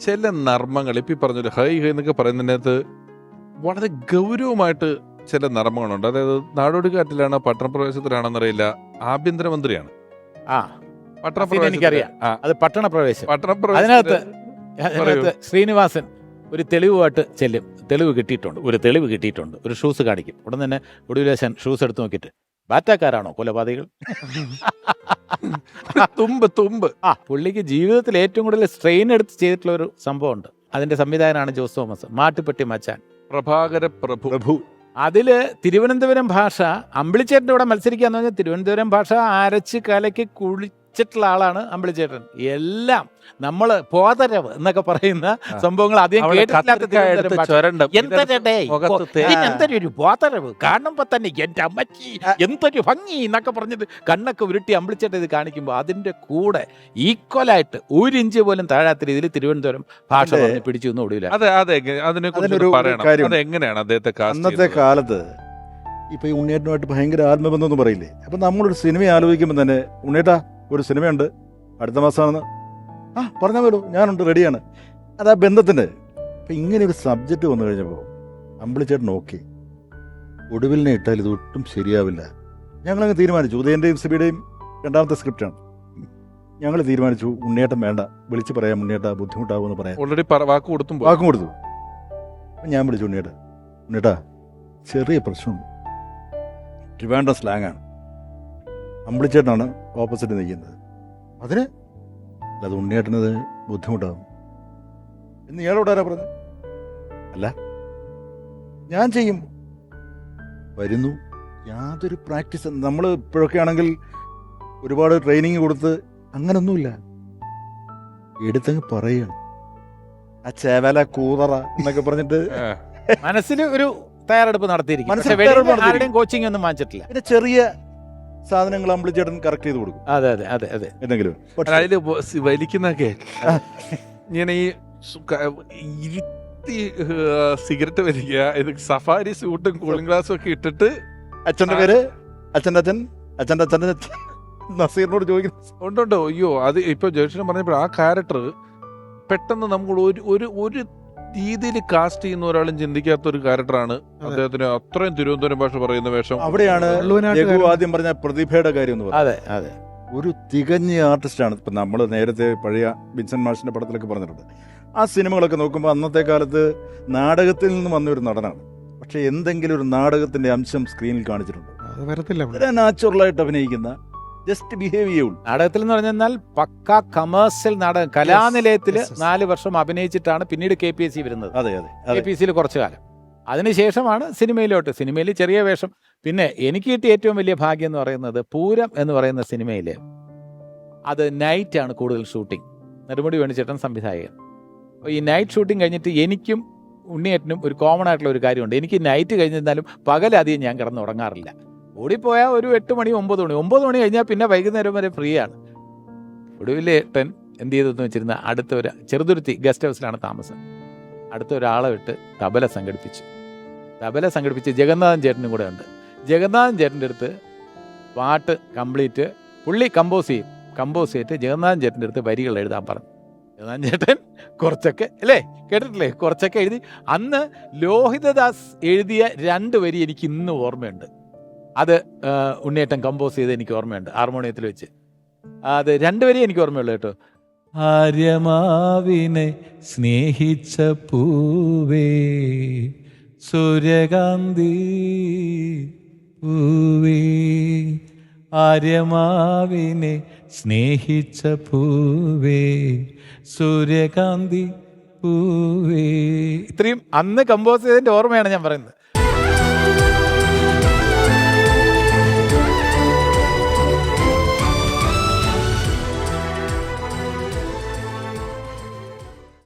ചില നർമ്മങ്ങൾ ഇപ്പം ഈ പറഞ്ഞൊരു ഹൈ ഹൈ എന്നൊക്കെ പറയുന്നതിനകത്ത് വളരെ ഗൗരവമായിട്ട് ചില നർമ്മങ്ങളുണ്ട്. അതായത് നാടോടിക്കാറ്റിലാണോ പട്ടണപ്രവേശത്തിലാണെന്നറിയില്ല. ആഭ്യന്തരമന്ത്രിയാണ്. ആ. എനിക്കറിയാം. അത് അതിനകത്ത് അതിനകത്ത് ശ്രീനിവാസൻ ഒരു തെളിവുമായിട്ട് ചെല്ലും. തെളിവ് കിട്ടിയിട്ടുണ്ട്. ഒരു തെളിവ് കിട്ടിയിട്ടുണ്ട്. ഒരു ഷൂസ് കാണിക്കും. ഉടൻ തന്നെ ഒടുവിലേശൻ ഷൂസ് എടുത്ത് നോക്കിയിട്ട് ബാറ്റാക്കാരാണോ കൊലപാതകൾ തുമ്പ് തുമ്പ്. ആ. പുള്ളിക്ക് ജീവിതത്തിൽ ഏറ്റവും കൂടുതൽ സ്ട്രെയിൻ എടുത്ത് ചെയ്തിട്ടുള്ള ഒരു സംഭവമുണ്ട്. അതിന്റെ സംവിധായകനാണ് ജോസ് തോമസ് മാട്ടുപ്പെട്ടി മച്ചാൻ. പ്രഭാകര പ്രഭു. പ്രഭു. അതിൽ തിരുവനന്തപുരം ഭാഷ അമ്പിളിച്ചേട്ടന്റെ കൂടെ മത്സരിക്കാന്ന് പറഞ്ഞാൽ തിരുവനന്തപുരം ഭാഷ അരച്ച് കലക്കി കുളിച്ചിട്ടുള്ള ആളാണ് അമ്പിളിച്ചേട്ടൻ. എല്ലാം നമ്മൾ പോതരവ് എന്നൊക്കെ പറയുന്ന സംഭവങ്ങൾ അധികം എന്തൊരു ഇതിനെന്തൊരു പോതരവ്? കാണുമ്പോ തന്നെ എന്റെ അമ്മച്ചി എന്തൊരു ഭംഗി എന്നൊക്കെ പറഞ്ഞിട്ട് കണ്ണൊക്കെ ഉരുട്ടി അമ്പിളിച്ചേട്ടൻ ഇത് കാണിക്കുമ്പോൾ അതിന്റെ കൂടെ ഈക്വലായിട്ട് ഒരു ഇഞ്ച് പോലും താഴാത്ത രീതിയിൽ തിരുവനന്തപുരം ഭാഷ പിടിച്ചു എന്ന് ഒടുവില്ല അതെ അതെ അതിനെ കുറിച്ച് പറയണം. എങ്ങനെയാണ് അദ്ദേഹത്തെ അന്നത്തെ? കാലത്ത് ഇപ്പൊ ഈ ഉണ്ണിയേട്ടനുമായിട്ട് ഭയങ്കര ആത്മബന്ധം എന്ന് പറയില്ലേ? അപ്പൊ നമ്മളൊരു സിനിമ ആലോചിക്കുമ്പോൾ തന്നെ ഉണ്ണിയേട്ടാ ഒരു സിനിമയുണ്ട്. അടുത്ത മാസമാണെന്ന്. ആ പറഞ്ഞാൽ വരൂ ഞാനുണ്ട് റെഡിയാണ്. അത് ആ ബന്ധത്തിന്റെ. അപ്പം ഇങ്ങനെ ഒരു സബ്ജക്റ്റ് വന്നു കഴിഞ്ഞപ്പോൾ അമ്പിളിച്ചേട്ടൻ ഓക്കെ. ഒടുവിലിനെ ഇട്ടാൽ ഇത് ഒട്ടും ശരിയാവില്ല. ഞങ്ങളങ്ങ് തീരുമാനിച്ചു. ഉദയന്റെയും സിബിയുടെയും രണ്ടാമത്തെ സ്ക്രിപ്റ്റാണ്. ഞങ്ങൾ തീരുമാനിച്ചു ഉണ്ണിയേട്ടൻ വേണ്ട. വിളിച്ച് പറയാം ഉണ്ണിയേട്ട ബുദ്ധിമുട്ടാകുമെന്ന് പറയാം. ഓൾറെഡി വാക്ക് കൊടുത്തു. വാക്കും കൊടുത്തു. അപ്പം ഞാൻ വിളിച്ചു ഉണ്ണിയേട്ട. ഉണ്ണിയേട്ടാ ചെറിയ പ്രശ്നമുണ്ട്. ട്രിവാൻഡ്രം സ്ലാങ് ആണ്. അമ്പിളിച്ചേട്ടനാണ് ഓപ്പോസിറ്റ് നിൽക്കുന്നത്. അതിന്? അല്ല അത് ഉണ്ണിയേട്ടനത് ബുദ്ധിമുട്ടാകും എന്ന് ഇയാളോട് ആരാ പറഞ്ഞു അല്ല. ഞാൻ ചെയ്യും. വരുന്നു. യാതൊരു പ്രാക്ടീസ് നമ്മൾ ഇപ്പോഴൊക്കെ ആണെങ്കിൽ ഒരുപാട് ട്രെയിനിങ് കൊടുത്ത് അങ്ങനൊന്നുമില്ല. എടുത്തങ്ങ് പറയുകയാണ് ആ ചേവല കൂതറ എന്നൊക്കെ പറഞ്ഞിട്ട്. മനസ്സിൽ ഒരു തയ്യാറെടുപ്പ് നടത്തിയിരിക്കും. കോച്ചിങ് ഒന്നും വാങ്ങിച്ചിട്ടില്ല. പിന്നെ ചെറിയ സാധനങ്ങൾ നമ്മൾ ചേട്ടൻ കറക്റ്റ് ചെയ്ത് കൊടുക്കും. അതെ അതെ അതെ അതെ. എന്തെങ്കിലും. പക്ഷേ അതിൽ വലിക്കുന്നൊക്കെ ഇങ്ങനെ ഈ സു- ക- ഇരുത്തി സിഗരറ്റ് വലിക്കുക ഇത് സഫാരി സൂട്ടും കൂളിംഗ് ഗ്ലാസും ഒക്കെ ഇട്ടിട്ട് അച്ഛന്റെ പേര്? അച്ഛന്റെ അച്ഛൻ? അച്ഛന്റെ അച്ഛന്റെ അച്ഛൻ? നസീറിനോട് ചോദിക്കുന്നു. ഉണ്ടോ അയ്യോ അത് ഇപ്പൊ ജോഷിനെ പറഞ്ഞപ്പോൾ ആ ക്യാരക്ടർ പെട്ടെന്ന് നമ്മൾ ഒരു ഒരു ഒരു രീതിയിൽ കാസ്റ്റ് ചെയ്യുന്ന ഒരാളും ചിന്തിക്കാത്ത ഒരു ക്യാരക്ടറാണ് അദ്ദേഹത്തിന് അത്രയും തിരുവനന്തപുരം ഭാഷ പറയുന്ന വേഷം. അവിടെയാണ് രഘു ആദ്യം പറഞ്ഞ പ്രതിഭയുടെ കാര്യം എന്ന് പറയുന്നത്. അതെ അതെ. ഒരു തികഞ്ഞ ആർട്ടിസ്റ്റാണ് ഇപ്പം നമ്മൾ നേരത്തെ പഴയ വിൻസെന്റ് മാഷിന്റെ പടത്തിലൊക്കെ പറഞ്ഞിട്ടുണ്ട്. ആ സിനിമകളൊക്കെ നോക്കുമ്പോൾ അന്നത്തെ കാലത്ത് നാടകത്തിൽ നിന്ന് വന്ന ഒരു നടനാണ്. പക്ഷേ എന്തെങ്കിലും ഒരു നാടകത്തിന്റെ അംശം സ്ക്രീനിൽ കാണിച്ചിട്ടുണ്ട്. അത് വരത്തില്ല. വളരെ നാച്ചുറലായിട്ട് അഭിനയിക്കുന്ന ജസ്റ്റ് ബിഹേവ് ചെയ്യുള്ളൂ. നാടകത്തിൽ എന്ന് പറഞ്ഞാൽ പക്ക കമേഴ്സ്യൽ നാടകം. കലാനിലയത്തിൽ. നാല് വർഷം അഭിനയിച്ചിട്ടാണ് പിന്നീട് കെ പി എസ് സി വരുന്നത്. അതെ അതെ കെ പി എസ് സിയിൽ കുറച്ചു കാലം. അതിനുശേഷമാണ് സിനിമയിലോട്ട്. സിനിമയിൽ ചെറിയ വേഷം. പിന്നെ എനിക്ക് കിട്ടിയ ഏറ്റവും വലിയ ഭാഗ്യം എന്ന് പറയുന്നത് പൂരം എന്ന് പറയുന്ന സിനിമയിൽ അത് നൈറ്റ് ആണ് കൂടുതൽ ഷൂട്ടിംഗ് നെടുമുടി വേണിച്ചേട്ടൻ സംവിധായകൻ. അപ്പോൾ ഈ നൈറ്റ് ഷൂട്ടിംഗ് കഴിഞ്ഞിട്ട് എനിക്കും ഉണ്ണിയേറ്റനും ഒരു കോമൺ ആയിട്ടുള്ള ഒരു കാര്യമുണ്ട്. എനിക്ക് നൈറ്റ് കഴിഞ്ഞിരുന്നാലും പകലധികം ഞാൻ കിടന്ന് ഉറങ്ങാറില്ല ഓടിപ്പോയാൽ ഒരു എട്ട് മണി ഒമ്പത് മണി. ഒമ്പത് മണി കഴിഞ്ഞാൽ പിന്നെ വൈകുന്നേരം വരെ ഫ്രീ ആണ്. ഒടുവിൽ ഏട്ടൻ എന്ത് ചെയ്തെന്ന് വെച്ചിരുന്ന അടുത്ത ഒരു ചെറുതുരുത്തി ഗസ്റ്റ് ഹൗസിലാണ് താമസം. അടുത്ത ഒരാളെ വിട്ട് തബല സംഘടിപ്പിച്ചു. തബല സംഘടിപ്പിച്ച് ജഗന്നാഥൻ ചേട്ടനും കൂടെ ഉണ്ട്. ജഗന്നാഥൻ ചേട്ടന്റെ അടുത്ത് പാട്ട് കംപ്ലീറ്റ് പുള്ളി കമ്പോസ് ചെയ്യും. കമ്പോസ് ചെയ്തിട്ട് ജഗന്നാഥൻ ചേട്ടന്റെ അടുത്ത് വരികൾ എഴുതാൻ പറഞ്ഞു. ജഗന്നാഥൻ ചേട്ടൻ കുറച്ചൊക്കെ അല്ലേ? കേട്ടിട്ടില്ലേ? കുറച്ചൊക്കെ എഴുതി. അന്ന് ലോഹിതദാസ് എഴുതിയ രണ്ട് വരി എനിക്ക് ഇന്ന് ഓർമ്മയുണ്ട്. അത് ഉണ്ണിയേറ്റം ഉണ്ണിയേട്ടൻ കമ്പോസ് ചെയ്ത് എനിക്ക് ഓർമ്മയുണ്ട് ഹാർമോണിയത്തിൽ വെച്ച്. അത് രണ്ടുപേരെയും എനിക്ക് ഓർമ്മയുള്ളൂ കേട്ടോ. ആര്യമാവിനെ സ്നേഹിച്ച പൂവേ സൂര്യകാന്തി പൂവേ ആര്യമാവിനെ സ്നേഹിച്ച പൂവേ സൂര്യകാന്തി പൂവേ. ഇത്രയും അന്ന് കമ്പോസ് ചെയ്തതിന്റെ ഓർമ്മയാണ് ഞാൻ പറയുന്നത്.